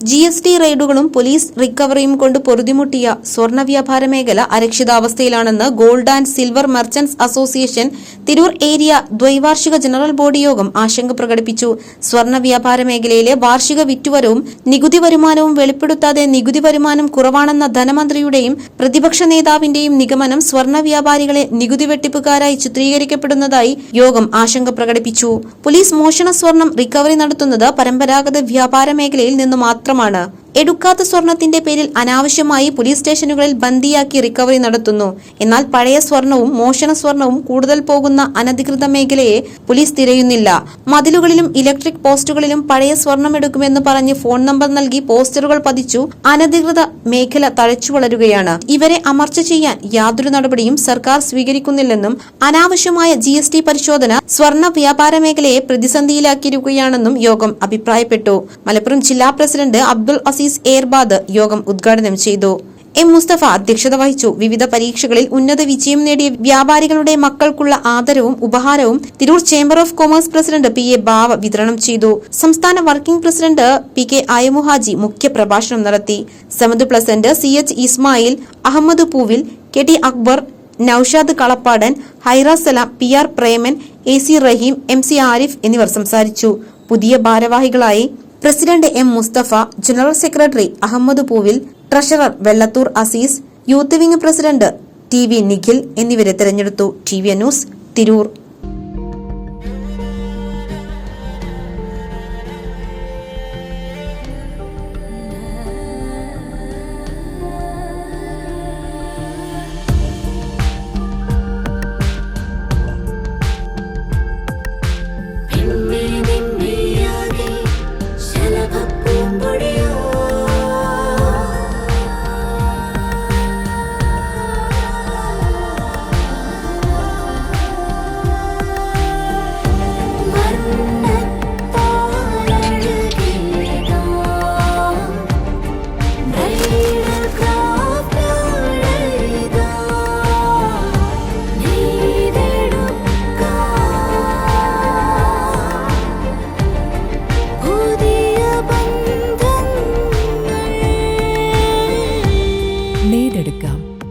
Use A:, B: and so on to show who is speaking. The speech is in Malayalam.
A: G S T റെയ്ഡുകളും പോലീസ് റിക്കവറിയും കൊണ്ട് പൊറുതിമുട്ടിയ സ്വർണ വ്യാപാര മേഖല അരക്ഷിതാവസ്ഥയിലാണെന്ന് gold and silver merchants association Tirur area ദ്വൈവാർഷിക general body യോഗം ആശങ്ക പ്രകടിപ്പിച്ചു. സ്വർണ വ്യാപാര മേഖലയിലെ വാർഷിക വിറ്റുവരവും നികുതി വരുമാനവും വെളിപ്പെടുത്താതെ നികുതി വരുമാനം കുറവാണെന്ന ധനമന്ത്രിയുടെയും പ്രതിപക്ഷ നേതാവിന്റെയും നിഗമനം സ്വർണ വ്യാപാരികളെ നികുതി വെട്ടിപ്പുകാരായി ചിത്രീകരിക്കപ്പെടുന്നതായി യോഗം ആശങ്ക പ്രകടിപ്പിച്ചു. പോലീസ് മോഷണ സ്വർണം റിക്കവറി നടത്തുന്നത് പരമ്പരാഗത വ്യാപാര മേഖലയിൽ നിന്ന് മാത്രമാണ് എടുക്കാത്ത സ്വർണത്തിന്റെ പേരിൽ അനാവശ്യമായി പോലീസ് സ്റ്റേഷനുകളിൽ ബന്ദിയാക്കി റിക്കവറി നടത്തുന്നു. എന്നാൽ പഴയ സ്വർണവും മോഷണ സ്വർണവും കൂടുതൽ പോകുന്ന അനധികൃത മേഖലയെ പോലീസ് തിരയുന്നില്ല. മതിലുകളിലും ഇലക്ട്രിക് പോസ്റ്റുകളിലും പഴയ സ്വർണം എടുക്കുമെന്ന് പറഞ്ഞ് ഫോൺ നമ്പർ നൽകി പോസ്റ്ററുകൾ പതിച്ചു അനധികൃത മേഖല തഴച്ചു വളരുകയാണ്. ഇവരെ അമർച്ച ചെയ്യാൻ യാതൊരു നടപടിയും സർക്കാർ സ്വീകരിക്കുന്നില്ലെന്നും അനാവശ്യമായ ജി എസ് ടി പരിശോധന സ്വർണ വ്യാപാര മേഖലയെ പ്രതിസന്ധിയിലാക്കിയിരിക്കുകയാണെന്നും യോഗം അഭിപ്രായപ്പെട്ടു. മലപ്പുറം ജില്ലാ പ്രസിഡന്റ് അബ്ദുൾ അസീസ് എയർബാദ് യോഗം ഉദ്ഘാടനം ചെയ്തു. എം മുസ്തഫ അധ്യക്ഷത വഹിച്ചു. വിവിധ പരീക്ഷകളിൽ ഉന്നത വിജയം നേടിയ വ്യാപാരികളുടെ മക്കൾക്കുള്ള ആദരവും ഉപഹാരവും Tirur chamber of commerce president P A Bava വിതരണം ചെയ്തു. സംസ്ഥാന working president P K Ayamuhaji മുഖ്യ പ്രഭാഷണം നടത്തി. Samad pleasant C H Ismail Ahammed Poovil K T Akbar Noushad Kalappadan Haira Salam P R Preman A C Raheem M C Arif എന്നിവർ സംസാരിച്ചു. പുതിയ ഭാരവാഹികളായി president M Musthafa general secretary Ahammed Poovil treasurer Vellathur Azeez youth wing president T V Nikhil എന്നിവരെ തെരഞ്ഞെടുത്തു. T V news Tirur.